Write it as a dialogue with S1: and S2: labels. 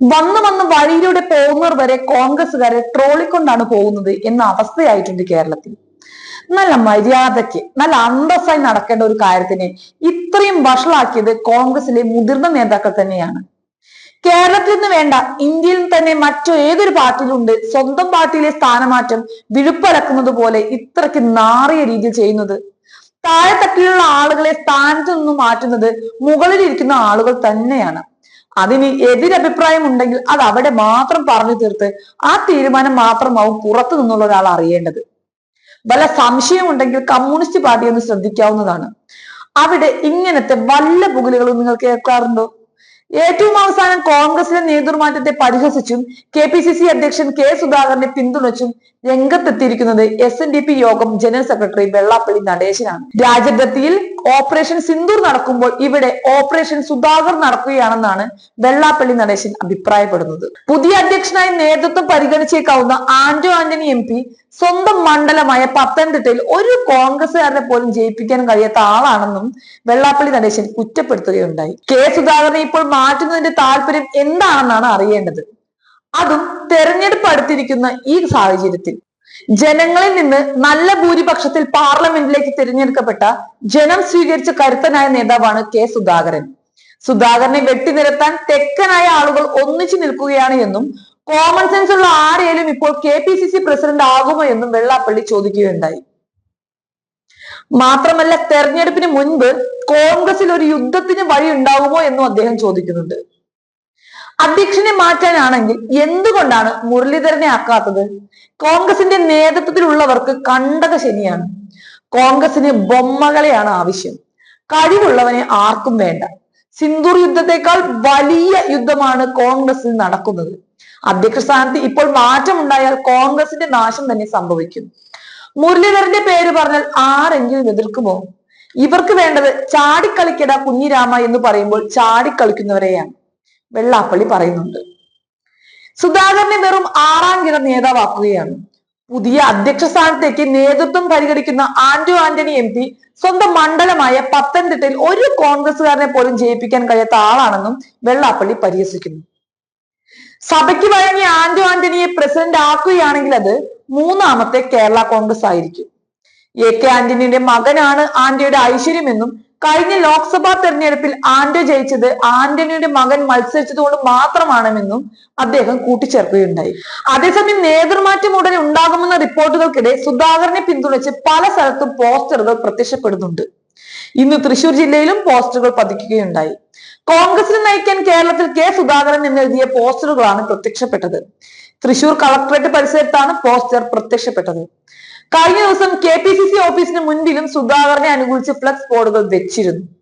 S1: വന്ന് വന്ന് വഴിയിലൂടെ പോകുന്നവർ വരെ കോൺഗ്രസ്സുകാരെ ട്രോളിക്കൊണ്ടാണ് പോകുന്നത് എന്ന അവസ്ഥയായിട്ടുണ്ട് കേരളത്തിൽ. നല്ല മര്യാദയ്ക്ക് നല്ല അന്തസ്സായി നടക്കേണ്ട ഒരു കാര്യത്തിനെ ഇത്രയും വഷളാക്കിയത് കോൺഗ്രസിലെ മുതിർന്ന നേതാക്കൾ തന്നെയാണ്. കേരളത്തിൽ നിന്ന് വേണ്ട ഇന്ത്യയിൽ തന്നെ മറ്റു ഏതൊരു പാർട്ടിയിലുണ്ട് സ്വന്തം പാർട്ടിയിലെ സ്ഥാനമാറ്റം വിഴുപ്പലക്കുന്നത് പോലെ ഇത്രയ്ക്ക് നാറിയ രീതിയിൽ ചെയ്യുന്നത്. താഴെത്തട്ടിലുള്ള ആളുകളെ സ്ഥാനത്ത് നിന്നും മാറ്റുന്നത് മുകളിലിരിക്കുന്ന ആളുകൾ തന്നെയാണ്. അതിന് എതിരഭിപ്രായം ഉണ്ടെങ്കിൽ അത് അവിടെ മാത്രം പറഞ്ഞു തീർത്ത് ആ തീരുമാനം മാത്രമാവും പുറത്തു നിന്നുള്ള ഒരാൾ അറിയേണ്ടത്. വല്ല സംശയമുണ്ടെങ്കിൽ കമ്മ്യൂണിസ്റ്റ് പാർട്ടി ഒന്ന് ശ്രദ്ധിക്കാവുന്നതാണ്. അവിടെ ഇങ്ങനത്തെ വല്ല പുകലുകളും നിങ്ങൾ കേൾക്കാറുണ്ടോ? ഏറ്റവും അവസാനം കോൺഗ്രസിലെ നേതൃമാറ്റത്തെ പരിഹസിച്ചും കെ പി സി സി അധ്യക്ഷൻ കെ സുധാകരനെ പിന്തുണച്ചും രംഗത്തെത്തിയിരിക്കുന്നത് എസ് എൻ ഡി പി യോഗം ജനറൽ സെക്രട്ടറി വെള്ളാപ്പള്ളി നടേശനാണ്. രാജ്യദത്തിയിൽ ഓപ്പറേഷൻ സിന്ദൂർ നടക്കുമ്പോൾ ഇവിടെ ഓപ്പറേഷൻ സുധാകർ നടക്കുകയാണെന്നാണ് വെള്ളാപ്പള്ളി നടേശൻ അഭിപ്രായപ്പെടുന്നത്. പുതിയ അധ്യക്ഷനായി നേതൃത്വം പരിഗണിച്ചേക്കാവുന്ന ആന്റോ ആന്റണി എം പി സ്വന്തം മണ്ഡലമായ പത്തനംതിട്ടയിൽ ഒരു കോൺഗ്രസുകാരനെ പോലും ജയിപ്പിക്കാൻ കഴിയാത്ത ആളാണെന്നും വെള്ളാപ്പള്ളി നടേശൻ കുറ്റപ്പെടുത്തുകയുണ്ടായി. കെ സുധാകരനെ ഇപ്പോൾ മാറ്റുന്നതിന്റെ താല്പര്യം എന്താണെന്നാണ് അറിയേണ്ടത്. അതും തെരഞ്ഞെടുപ്പ് അടുത്തിരിക്കുന്ന ഈ സാഹചര്യത്തിൽ. ജനങ്ങളിൽ നിന്ന് നല്ല ഭൂരിപക്ഷത്തിൽ പാർലമെന്റിലേക്ക് തിരഞ്ഞെടുക്കപ്പെട്ട ജനം സ്വീകരിച്ച കരുത്തനായ നേതാവാണ് കെ സുധാകരൻ. സുധാകരനെ വെട്ടിനിരത്താൻ തെക്കനായ ആളുകൾ ഒന്നിച്ചു നിൽക്കുകയാണ് എന്നും കോമൺ സെൻസ് ഉള്ള ആരേലും ഇപ്പോൾ K P C C president ആകുമോ എന്നും വെള്ളാപ്പള്ളി ചോദിക്കുകയുണ്ടായി. മാത്രമല്ല തെരഞ്ഞെടുപ്പിന് മുൻപ് കോൺഗ്രസിൽ ഒരു യുദ്ധത്തിന് വഴി ഉണ്ടാകുമോ എന്നും അദ്ദേഹം ചോദിക്കുന്നുണ്ട്. അധ്യക്ഷനെ മാറ്റാനാണെങ്കിൽ എന്തുകൊണ്ടാണ് മുരളീധരനെ ആക്കാത്തത്? കോൺഗ്രസിന്റെ നേതൃത്വത്തിലുള്ളവർക്ക് കണ്ടക ശനിയാണ്. കോൺഗ്രസിന് ബൊമ്മകളെയാണ് ആവശ്യം. കഴിവുള്ളവനെ ആർക്കും വേണ്ട. സിന്ദൂർ യുദ്ധത്തെക്കാൾ വലിയ യുദ്ധമാണ് കോൺഗ്രസിൽ നടക്കുന്നത്. അധ്യക്ഷ സ്ഥാനത്ത് ഇപ്പോൾ മാറ്റമുണ്ടായാൽ കോൺഗ്രസിന്റെ നാശം തന്നെ സംഭവിക്കും. മുരളീധരന്റെ പേര് പറഞ്ഞാൽ ആരെങ്കിലും എതിർക്കുമോ? ഇവർക്ക് വേണ്ടത് ചാടിക്കളിക്കട കുഞ്ഞിരാമ എന്ന് പറയുമ്പോൾ ചാടിക്കളിക്കുന്നവരെയാണ്. വെള്ളാപ്പള്ളി പറയുന്നുണ്ട്. സുധാകരനെ വെറും ആറാം കിട നേതാവാക്കുകയാണ്. പുതിയ അധ്യക്ഷ സ്ഥാനത്തേക്ക് നേതൃത്വം പരിഗണിക്കുന്ന ആന്റോ ആന്റണി എം പി സ്വന്തം മണ്ഡലമായ പത്തനംതിട്ടയിൽ ഒരു കോൺഗ്രസുകാരനെ പോലും ജയിപ്പിക്കാൻ കഴിയാത്ത ആളാണെന്നും വെള്ളാപ്പള്ളി പരിഹസിക്കുന്നു. സഭയ്ക്ക് വഴങ്ങിയ ആന്റോ ആന്റണിയെ പ്രസിഡന്റ് ആക്കുകയാണെങ്കിൽ അത് മൂന്നാമത്തെ കേരള കോൺഗ്രസ് ആയിരിക്കും എ കെ ആന്റണിയുടെ മകനാണ് ആന്റിയുടെ ഐശ്വര്യമെന്നും കഴിഞ്ഞ ലോക്സഭാ തെരഞ്ഞെടുപ്പിൽ ആന്റോ ജയിച്ചത് ആന്റണിയുടെ മകൻ മത്സരിച്ചതുകൊണ്ട് മാത്രമാണെന്നും അദ്ദേഹം കൂട്ടിച്ചേർക്കുകയുണ്ടായി. അതേസമയം നേതൃമാറ്റം ഉടനെ ഉണ്ടാകുമെന്ന റിപ്പോർട്ടുകൾക്കിടെ സുധാകരനെ പിന്തുണച്ച് പല സ്ഥലത്തും പോസ്റ്ററുകൾ പ്രത്യക്ഷപ്പെടുന്നുണ്ട്. ഇന്ന് തൃശൂർ ജില്ലയിലും പോസ്റ്ററുകൾ പതിക്കുകയുണ്ടായി. കോൺഗ്രസിനെ നയിക്കാൻ കേരളത്തിൽ കെ സുധാകരൻ എന്നെഴുതിയ പോസ്റ്ററുകളാണ് പ്രത്യക്ഷപ്പെട്ടത്. തൃശൂർ കളക്ടറേറ്റ് പരിസരത്താണ് പോസ്റ്റർ പ്രത്യക്ഷപ്പെട്ടത്. കഴിഞ്ഞ ദിവസം കെ പി സി സി ഓഫീസിന് മുൻപിലും സുധാകരനെ അനുകൂലിച്ച് ഫ്ലക്സ് ബോർഡുകൾ വെച്ചിരുന്നു.